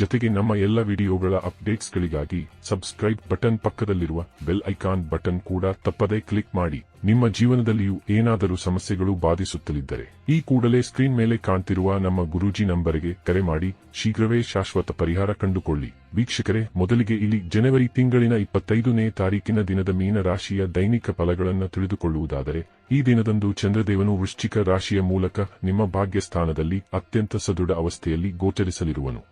ಜೊತೆಗೆ ನಮ್ಮ ಎಲ್ಲ ವಿಡಿಯೋಗಳ ಅಪ್ಡೇಟ್ಸ್ಗಳಿಗಾಗಿ ಸಬ್ಸ್ಕ್ರೈಬ್ ಬಟನ್ ಪಕ್ಕದಲ್ಲಿರುವ ಬೆಲ್ ಐಕಾನ್ ಬಟನ್ ಕೂಡ ತಪ್ಪದೇ ಕ್ಲಿಕ್ ಮಾಡಿ. ನಿಮ್ಮ ಜೀವನದಲ್ಲಿಯೂ ಏನಾದರೂ ಸಮಸ್ಯೆಗಳು ಬಾಧಿಸುತ್ತಲಿದ್ದರೆ ಈ ಕೂಡಲೇ ಸ್ಕ್ರೀನ್ ಮೇಲೆ ಕಾಣ್ತಿರುವ ನಮ್ಮ ಗುರೂಜಿ ನಂಬರಿಗೆ ಕರೆ ಮಾಡಿ ಶೀಘ್ರವೇ ಶಾಶ್ವತ ಪರಿಹಾರ ಕಂಡುಕೊಳ್ಳಿ. ವೀಕ್ಷಕರೇ, ಮೊದಲಿಗೆ ಇಲ್ಲಿ ಜನವರಿ ತಿಂಗಳಿನ ಇಪ್ಪತ್ತೈದನೇ ತಾರೀಕಿನ ದಿನದ ಮೀನ ರಾಶಿಯ ದೈನಿಕ ಫಲಗಳನ್ನು ತಿಳಿದುಕೊಳ್ಳುವುದಾದರೆ, ಈ ದಿನದಂದು ಚಂದ್ರದೇವನು ವೃಶ್ಚಿಕ ರಾಶಿಯ ಮೂಲಕ ನಿಮ್ಮ ಭಾಗ್ಯಸ್ಥಾನದಲ್ಲಿ ಅತ್ಯಂತ ಸದೃಢ ಅವಸ್ಥೆಯಲ್ಲಿ ಗೋಚರಿಸಲಿರುವನು.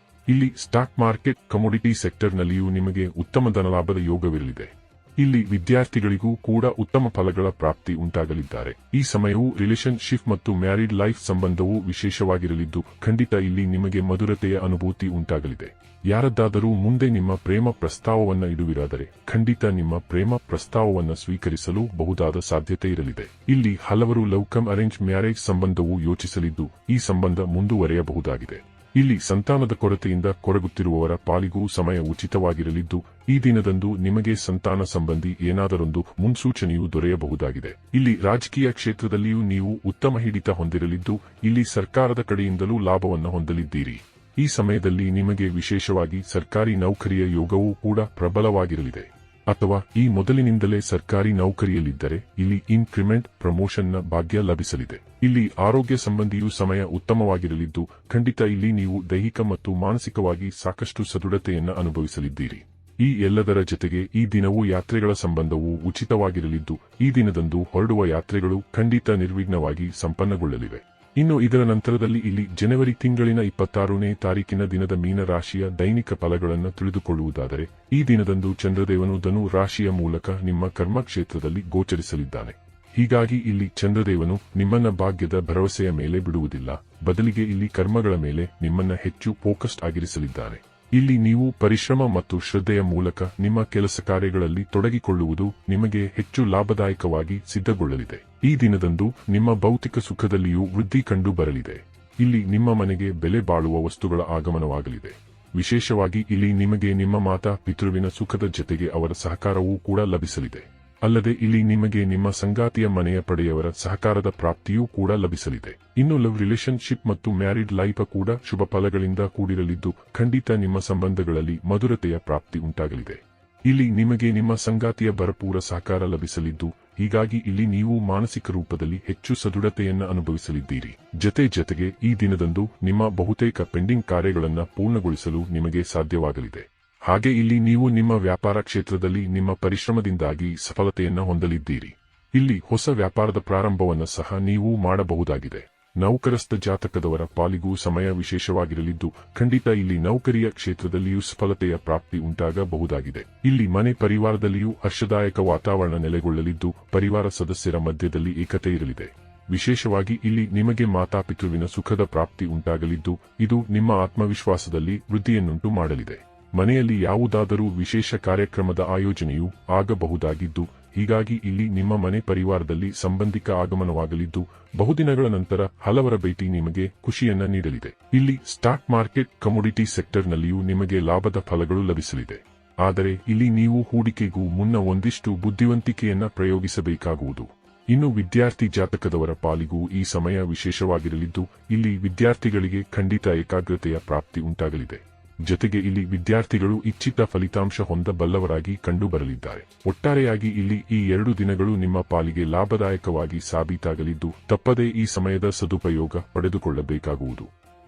ಇಲ್ಲಿ ಸ್ಟಾಕ್ ಮಾರ್ಕೆಟ್ ಕಮೋಡಿಟಿ ಸೆಕ್ಟರ್ನಲ್ಲಿಯೂ ನಿಮಗೆ ಉತ್ತಮ ಧನಲಾಭದ ಯೋಗವಿರಲಿದೆ. ಇಲ್ಲಿ ವಿದ್ಯಾರ್ಥಿಗಳಿಗೂ ಕೂಡ ಉತ್ತಮ ಫಲಗಳ ಪ್ರಾಪ್ತಿ ಉಂಟಾಗಲಿದ್ದಾರೆ. ಈ ಸಮಯವು ರಿಲೇಶನ್ಶಿಪ್ ಮತ್ತು ಮ್ಯಾರಿಡ್ ಲೈಫ್ ಸಂಬಂಧವು ವಿಶೇಷವಾಗಿರಲಿದ್ದು, ಖಂಡಿತ ಇಲ್ಲಿ ನಿಮಗೆ ಮಧುರತೆಯ ಅನುಭೂತಿ ಉಂಟಾಗಲಿದೆ. ಯಾರದ್ದಾದರೂ ಮುಂದೆ ನಿಮ್ಮ ಪ್ರೇಮ ಪ್ರಸ್ತಾವವನ್ನು ಇಡುವಿರಾದರೆ, ಖಂಡಿತ ನಿಮ್ಮ ಪ್ರೇಮ ಪ್ರಸ್ತಾವವನ್ನು ಸ್ವೀಕರಿಸಲು ಬಹುದಾದ ಸಾಧ್ಯತೆ ಇರಲಿದೆ. ಇಲ್ಲಿ ಹಲವರು ಲವ್ ಅರೇಂಜ್ ಮ್ಯಾರೇಜ್ ಸಂಬಂಧವೂ ಯೋಚಿಸಲಿದ್ದು, ಈ ಸಂಬಂಧ ಮುಂದುವರೆಯಬಹುದಾಗಿದೆ. ಇಲ್ಲಿ ಸಂತಾನದ ಕೊರತೆಯಿಂದ ಕೊರಗುತ್ತಿರುವವರ ಪಾಲಿಗೂ ಸಮಯ ಉಚಿತವಾಗಿರಲಿದ್ದು, ಈ ದಿನದಂದು ನಿಮಗೆ ಸಂತಾನ ಸಂಬಂಧಿ ಏನಾದರೊಂದು ಮುನ್ಸೂಚನೆಯು ದೊರೆಯಬಹುದಾಗಿದೆ. ಇಲ್ಲಿ ರಾಜಕೀಯ ಕ್ಷೇತ್ರದಲ್ಲಿಯೂ ನೀವು ಉತ್ತಮ ಹಿಡಿತ ಹೊಂದಿರಲಿದ್ದು, ಇಲ್ಲಿ ಸರ್ಕಾರದ ಕಡೆಯಿಂದಲೂ ಲಾಭವನ್ನು ಹೊಂದಲಿದ್ದೀರಿ. ಈ ಸಮಯದಲ್ಲಿ ನಿಮಗೆ ವಿಶೇಷವಾಗಿ ಸರ್ಕಾರಿ ನೌಕರಿಯ ಯೋಗವೂ ಕೂಡ ಪ್ರಬಲವಾಗಿರಲಿದೆ. ಅಥವಾ ಈ ಮೊದಲಿನಿಂದಲೇ ಸರ್ಕಾರಿ ನೌಕರಿಯಲ್ಲಿದ್ದರೆ ಇಲ್ಲಿ ಇನ್ಕ್ರಿಮೆಂಟ್ ಪ್ರಮೋಷನ್ನ ಭಾಗ್ಯ ಲಭಿಸಲಿದೆ. ಇಲ್ಲಿ ಆರೋಗ್ಯ ಸಂಬಂಧಿಯೂ ಸಮಯ ಉತ್ತಮವಾಗಿರಲಿದ್ದು, ಖಂಡಿತ ಇಲ್ಲಿ ನೀವು ದೈಹಿಕ ಮತ್ತು ಮಾನಸಿಕವಾಗಿ ಸಾಕಷ್ಟು ಸದೃಢತೆಯನ್ನ ಅನುಭವಿಸಲಿದ್ದೀರಿ. ಈ ಎಲ್ಲದರ ಜೊತೆಗೆ ಈ ದಿನವೂ ಯಾತ್ರೆಗಳ ಸಂಬಂಧವು ಉಚಿತವಾಗಿರಲಿದ್ದು, ಈ ದಿನದಂದು ಹೊರಡುವ ಯಾತ್ರೆಗಳು ಖಂಡಿತ ನಿರ್ವಿಘ್ನವಾಗಿ ಸಂಪನ್ನಗೊಳ್ಳಲಿವೆ. ಇನ್ನು ಇದರ ನಂತರದಲ್ಲಿ ಇಲ್ಲಿ ಜನವರಿ ತಿಂಗಳಿನ ಇಪ್ಪತ್ತಾರನೇ ತಾರೀಕಿನ ದಿನದ ಮೀನ ರಾಶಿಯ ದೈನಿಕ ಫಲಗಳನ್ನು ತಿಳಿದುಕೊಳ್ಳುವುದಾದರೆ, ಈ ದಿನದಂದು ಚಂದ್ರದೇವನು ಧನು ರಾಶಿಯ ಮೂಲಕ ನಿಮ್ಮ ಕರ್ಮಕ್ಷೇತ್ರದಲ್ಲಿ ಗೋಚರಿಸಲಿದ್ದಾನೆ. ಹೀಗಾಗಿ ಇಲ್ಲಿ ಚಂದ್ರದೇವನು ನಿಮ್ಮನ್ನ ಭಾಗ್ಯದ ಭರವಸೆಯ ಮೇಲೆ ಬಿಡುವುದಿಲ್ಲ. ಬದಲಿಗೆ ಇಲ್ಲಿ ಕರ್ಮಗಳ ಮೇಲೆ ನಿಮ್ಮನ್ನ ಹೆಚ್ಚು ಫೋಕಸ್ಡ್ ಆಗಿರಿಸಲಿದ್ದಾನೆ. ಇಲ್ಲಿ ನೀವು ಪರಿಶ್ರಮ ಮತ್ತು ಶ್ರದ್ಧೆಯ ಮೂಲಕ ನಿಮ್ಮ ಕೆಲಸ ಕಾರ್ಯಗಳಲ್ಲಿ ತೊಡಗಿಕೊಳ್ಳುವುದು ನಿಮಗೆ ಹೆಚ್ಚು ಲಾಭದಾಯಕವಾಗಿ ಸಿದ್ಧಗೊಳ್ಳಲಿದೆ. ಈ ದಿನದಂದು ನಿಮ್ಮ ಭೌತಿಕ ಸುಖದಲ್ಲಿಯೂ ವೃದ್ಧಿ ಕಂಡು ಬರಲಿದೆ ಇಲ್ಲಿ ನಿಮ್ಮ ಮನೆಗೆ ಬೆಲೆ ಬಾಳುವ ವಸ್ತುಗಳ ಆಗಮನವಾಗಲಿದೆ. ವಿಶೇಷವಾಗಿ ಇಲ್ಲಿ ನಿಮಗೆ ನಿಮ್ಮ ಮಾತಾ ಪಿತೃವಿನ ಸುಖದ ಜತೆಗೆ ಅವರ ಸಹಕಾರವೂ ಕೂಡ ಲಭಿಸಲಿದೆ. ಅಲ್ಲದೆ ಇಲ್ಲಿ ನಿಮಗೆ ನಿಮ್ಮ ಸಂಗಾತಿಯ ಮನೆಯ ಪಡೆಯವರ ಸಹಕಾರದ ಪ್ರಾಪ್ತಿಯೂ ಕೂಡ ಲಭಿಸಲಿದೆ. ಇನ್ನು ಲವ್ ರಿಲೇಶನ್ಶಿಪ್ ಮತ್ತು ಮ್ಯಾರಿಡ್ ಲೈಫ್ ಕೂಡ ಶುಭ ಫಲಗಳಿಂದ ಕೂಡಿರಲಿದ್ದು, ಖಂಡಿತ ನಿಮ್ಮ ಸಂಬಂಧಗಳಲ್ಲಿ ಮಧುರತೆಯ ಪ್ರಾಪ್ತಿ ಉಂಟಾಗಲಿದೆ. ಇಲ್ಲಿ ನಿಮಗೆ ನಿಮ್ಮ ಸಂಗಾತಿಯ ಭರಪೂರ ಸಹಕಾರ ಲಭಿಸಲಿದ್ದು ಹೀಗಾಗಿ ಇಲ್ಲಿ ನೀವು ಮಾನಸಿಕ ರೂಪದಲ್ಲಿ ಹೆಚ್ಚು ಸದೃಢತೆಯನ್ನು ಅನುಭವಿಸಲಿದ್ದೀರಿ. ಜತೆ ಜತೆಗೆ ಈ ದಿನದಂದು ನಿಮ್ಮ ಬಹುತೇಕ ಪೆಂಡಿಂಗ್ ಕಾರ್ಯಗಳನ್ನು ಪೂರ್ಣಗೊಳಿಸಲು ನಿಮಗೆ ಸಾಧ್ಯವಾಗಲಿದೆ. ಹಾಗೆ ಇಲ್ಲಿ ನೀವು ನಿಮ್ಮ ವ್ಯಾಪಾರ ಕ್ಷೇತ್ರದಲ್ಲಿ ನಿಮ್ಮ ಪರಿಶ್ರಮದಿಂದಾಗಿ ಸಫಲತೆಯನ್ನು ಹೊಂದಲಿದ್ದೀರಿ. ಇಲ್ಲಿ ಹೊಸ ವ್ಯಾಪಾರದ ಪ್ರಾರಂಭವನ್ನು ಸಹ ನೀವು ಮಾಡಬಹುದಾಗಿದೆ. ನೌಕರಸ್ಥ ಜಾತಕದವರ ಪಾಲಿಗೂ ಸಮಯ ವಿಶೇಷವಾಗಿರಲಿದ್ದು, ಖಂಡಿತ ಇಲ್ಲಿ ನೌಕರಿಯ ಕ್ಷೇತ್ರದಲ್ಲಿಯೂ ಸಫಲತೆಯ ಪ್ರಾಪ್ತಿ ಉಂಟಾಗಬಹುದಾಗಿದೆ. ಇಲ್ಲಿ ಮನೆ ಪರಿವಾರದಲ್ಲಿಯೂ ಹರ್ಷದಾಯಕ ವಾತಾವರಣ ನೆಲೆಗೊಳ್ಳಲಿದ್ದು, ಪರಿವಾರ ಸದಸ್ಯರ ಮಧ್ಯದಲ್ಲಿ ಏಕತೆ ಇರಲಿದೆ. ವಿಶೇಷವಾಗಿ ಇಲ್ಲಿ ನಿಮಗೆ ಮಾತಾಪಿತೃವಿನ ಸುಖದ ಪ್ರಾಪ್ತಿ ಉಂಟಾಗಲಿದ್ದು, ಇದು ನಿಮ್ಮ ಆತ್ಮವಿಶ್ವಾಸದಲ್ಲಿ ವೃದ್ಧಿಯನ್ನುಂಟು ಮಾಡಲಿದೆ. ಮನೆಯಲ್ಲಿ ಯಾವುದಾದರೂ ವಿಶೇಷ ಕಾರ್ಯಕ್ರಮದ ಆಯೋಜನೆಯೂ ಆಗಬಹುದಾಗಿದ್ದು ಹೀಗಾಗಿ ಇಲ್ಲಿ ನಿಮ್ಮ ಮನೆ ಪರಿವಾರದಲ್ಲಿ ಸಂಬಂಧಿಕ ಆಗಮನವಾಗಲಿದ್ದು, ಬಹುದಿನಗಳ ನಂತರ ಹಲವರ ಭೇಟಿ ನಿಮಗೆ ಖುಷಿಯನ್ನ ನೀಡಲಿದೆ. ಇಲ್ಲಿ ಸ್ಟಾಕ್ ಮಾರ್ಕೆಟ್ ಕಮೋಡಿಟಿ ಸೆಕ್ಟರ್ನಲ್ಲಿಯೂ ನಿಮಗೆ ಲಾಭದ ಫಲಗಳು ಲಭಿಸಲಿದೆ. ಆದರೆ ಇಲ್ಲಿ ನೀವು ಹೂಡಿಕೆಗೂ ಮುನ್ನ ಒಂದಿಷ್ಟು ಬುದ್ಧಿವಂತಿಕೆಯನ್ನ ಪ್ರಯೋಗಿಸಬೇಕಾಗುವುದು. ಇನ್ನು ವಿದ್ಯಾರ್ಥಿ ಜಾತಕದವರ ಪಾಲಿಗೂ ಈ ಸಮಯ ವಿಶೇಷವಾಗಿರಲಿದ್ದು, ಇಲ್ಲಿ ವಿದ್ಯಾರ್ಥಿಗಳಿಗೆ ಖಂಡಿತ ಏಕಾಗ್ರತೆಯ ಪ್ರಾಪ್ತಿ ಉಂಟಾಗಲಿದೆ. ಜೊತೆಗೆ ಇಲ್ಲಿ ವಿದ್ಯಾರ್ಥಿಗಳು ಇಚ್ಛಿತ ಫಲಿತಾಂಶ ಹೊಂದಬಲ್ಲವರಾಗಿ ಕಂಡುಬರಲಿದ್ದಾರೆ. ಒಟ್ಟಾರೆಯಾಗಿ ಇಲ್ಲಿ ಈ ಎರಡು ದಿನಗಳು ನಿಮ್ಮ ಪಾಲಿಗೆ ಲಾಭದಾಯಕವಾಗಿ ಸಾಬೀತಾಗಲಿದ್ದು, ತಪ್ಪದೇ ಈ ಸಮಯದ ಸದುಪಯೋಗ ಪಡೆದುಕೊಳ್ಳಬೇಕಾಗುವುದು.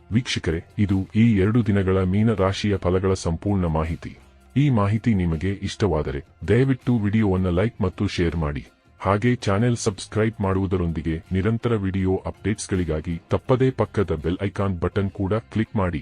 ವೀಕ್ಷಕರೇ, ಇದು ಈ ಎರಡು ದಿನಗಳ ಮೀನ ರಾಶಿಯ ಫಲಗಳ ಸಂಪೂರ್ಣ ಮಾಹಿತಿ. ಈ ಮಾಹಿತಿ ನಿಮಗೆ ಇಷ್ಟವಾದರೆ ದಯವಿಟ್ಟು ವಿಡಿಯೋವನ್ನು ಲೈಕ್ ಮತ್ತು ಶೇರ್ ಮಾಡಿ. ಹಾಗೆ ಚಾನೆಲ್ ಸಬ್ಸ್ಕ್ರೈಬ್ ಮಾಡುವುದರೊಂದಿಗೆ ನಿರಂತರ ವಿಡಿಯೋ ಅಪ್ಡೇಟ್ಸ್ಗಳಿಗಾಗಿ ತಪ್ಪದೇ ಪಕ್ಕದ ಬೆಲ್ ಐಕಾನ್ ಬಟನ್ ಕೂಡ ಕ್ಲಿಕ್ ಮಾಡಿ.